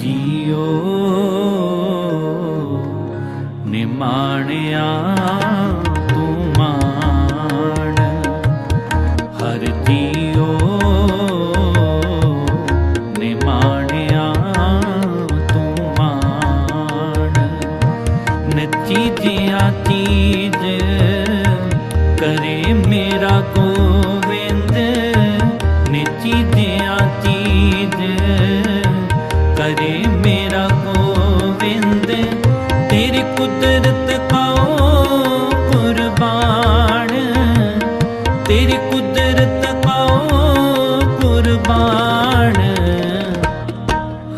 JIO ਨਿਮਾਣਿਆ ਤੂੰ ਮਾਣ ਹਰ JIO ਨਿਮਾਣਿਆ ਤੂੰ ਮਾਣ। ਨੱਚੀ ਜਿਆ ਚੀਜ਼ ਕਰੇ ਕੁਦਰਤ ਪਾਓ ਕੁਰਬਾਨ। ਤੇਰੀ ਕੁਦਰਤ ਪਾਓ ਕੁਰਬਾਨ।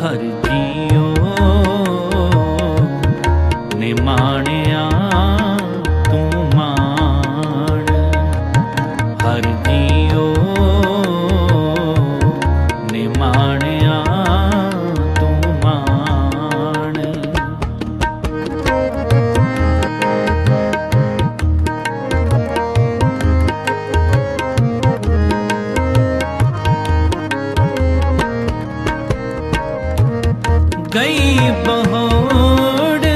ਹਰ ਜੀਓ ਨਿਮਾਣਿਆ ਗਈ ਬਹੋੜ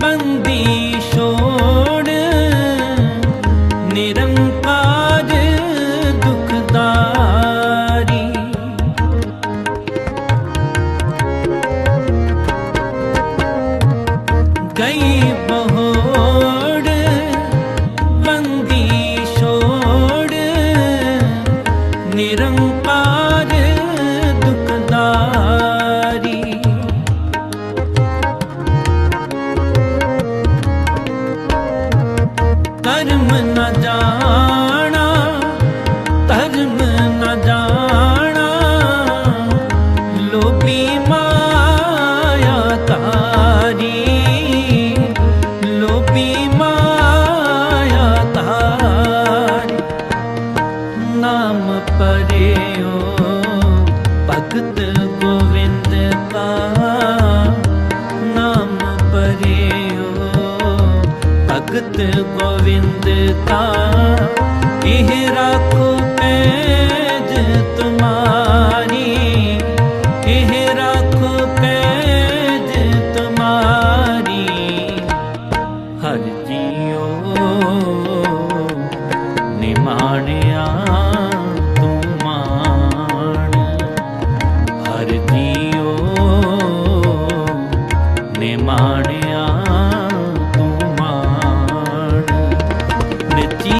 ਬੰਦੀ ਛੋੜ। ਨਿਰੰਕਾਰ ਦੁਖਦਾਰੀ। ਗਈ ਬਹੋੜ ਬੰਦੀ ਛੋੜ। ਨਿਰੰਕਾਰ ਕਰਮ ਨ ਜਾਣਾ। ਭਗਤ ਗੋਵਿੰਦ ਤਾ ਇਹ ਰਾਖੋ ਪੈਜ ਤੁਮਾਰੀ। ਇਹ ਰਾਖੋ ਪੈਜ ਤੁਮਾਰੀ। ਹਰ ਜੀਓ ਨਿਮਾਣਿਆ ਤੁਮਾਨ ਹਰ ਜੀਓ ਨਿਮਾਣਿਆ